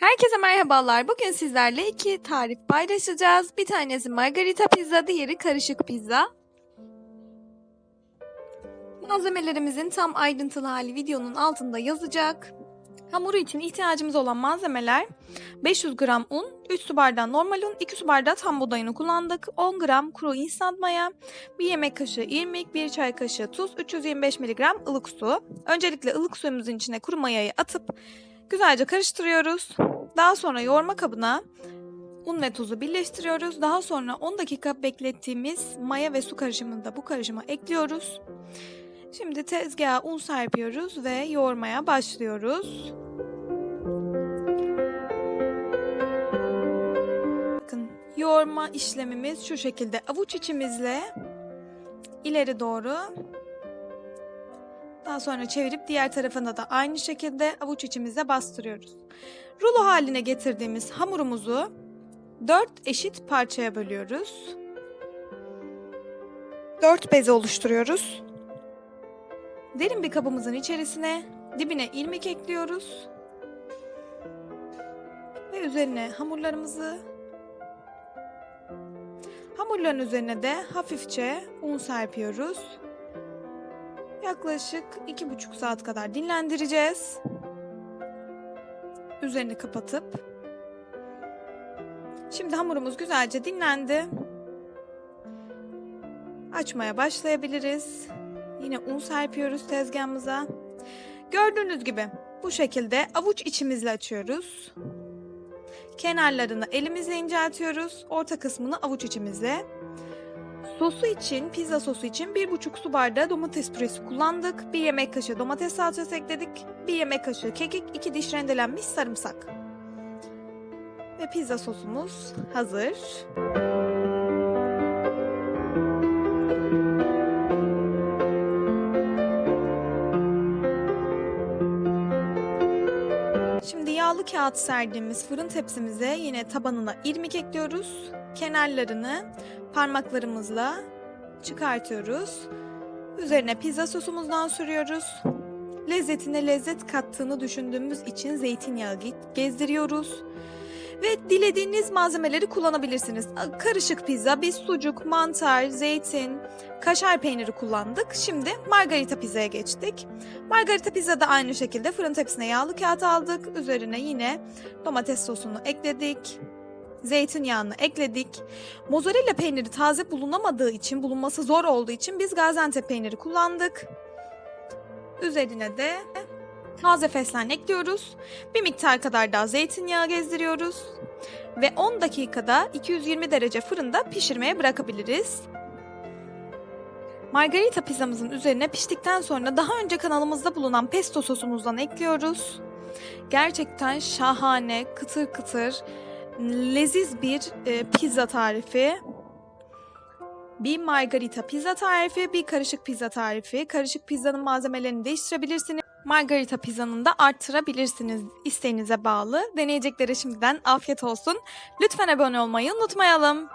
Herkese merhabalar. Bugün sizlerle iki tarif paylaşacağız. Bir tanesi margarita pizza, diğeri karışık pizza. Malzemelerimizin tam ayrıntılı hali videonun altında yazacak. Hamuru için ihtiyacımız olan malzemeler 500 gram un, 3 su bardağı normal un, 2 su bardağı tam buğday kullandık. 10 gram kuru instant maya, 1 yemek kaşığı irmik, 1 çay kaşığı tuz, 325 mg ılık su. Öncelikle ılık suyumuzun içine kuru mayayı atıp güzelce karıştırıyoruz. Daha sonra yoğurma kabına un ve tuzu birleştiriyoruz. Daha sonra 10 dakika beklettiğimiz maya ve su karışımını da bu karışıma ekliyoruz. Şimdi tezgaha un serpiyoruz ve yoğurmaya başlıyoruz. Bakın yoğurma işlemimiz şu şekilde avuç içimizle ileri doğru daha sonra çevirip diğer tarafına da aynı şekilde avuç içimize bastırıyoruz. Rulo haline getirdiğimiz hamurumuzu 4 eşit parçaya bölüyoruz. 4 beze oluşturuyoruz. Derin bir kabımızın içerisine dibine irmik ekliyoruz. Ve üzerine hamurlarımızı Hamurların üzerine de hafifçe un serpiyoruz. Yaklaşık iki buçuk saat kadar dinlendireceğiz. Üzerini kapatıp. Şimdi hamurumuz güzelce dinlendi. Açmaya başlayabiliriz. Yine un serpiyoruz tezgahımıza. Gördüğünüz gibi bu şekilde avuç içimizle açıyoruz. Kenarlarını elimizle inceltiyoruz. Orta kısmını avuç içimizle. Sosu için, pizza sosu için 1,5 su bardağı domates püresi kullandık. 1 yemek kaşığı domates salçası ekledik. 1 yemek kaşığı kekik, 2 diş rendelenmiş sarımsak. Ve pizza sosumuz hazır. Şimdi yağlı kağıt serdiğimiz fırın tepsimize yine tabanına irmik ekliyoruz. Kenarlarını parmaklarımızla çıkartıyoruz. Üzerine pizza sosumuzdan sürüyoruz. Lezzetine lezzet kattığını düşündüğümüz için zeytinyağı ge- gezdiriyoruz. Ve dilediğiniz malzemeleri kullanabilirsiniz. Karışık pizza, biz sucuk, mantar, zeytin, kaşar peyniri kullandık. Şimdi margarita pizzaya geçtik. Margarita pizza da aynı şekilde fırın tepsisine yağlı kağıt aldık. Üzerine yine domates sosunu ekledik. Zeytinyağını ekledik. Mozzarella peyniri taze bulunamadığı için, bulunması zor olduğu için biz Gaziantep peyniri kullandık. Üzerine de taze fesleğen ekliyoruz. Bir miktar kadar daha zeytinyağı gezdiriyoruz. Ve 10 dakikada 220 derece fırında pişirmeye bırakabiliriz. Margarita pizzamızın üzerine piştikten sonra daha önce kanalımızda bulunan pesto sosumuzdan ekliyoruz. Gerçekten şahane, kıtır kıtır, leziz bir e, pizza tarifi. Bir margarita pizza tarifi, bir karışık pizza tarifi. Karışık pizzanın malzemelerini değiştirebilirsiniz. Margarita pizzanın da arttırabilirsiniz isteğinize bağlı. Deneyeceklere şimdiden afiyet olsun. Lütfen abone olmayı unutmayalım.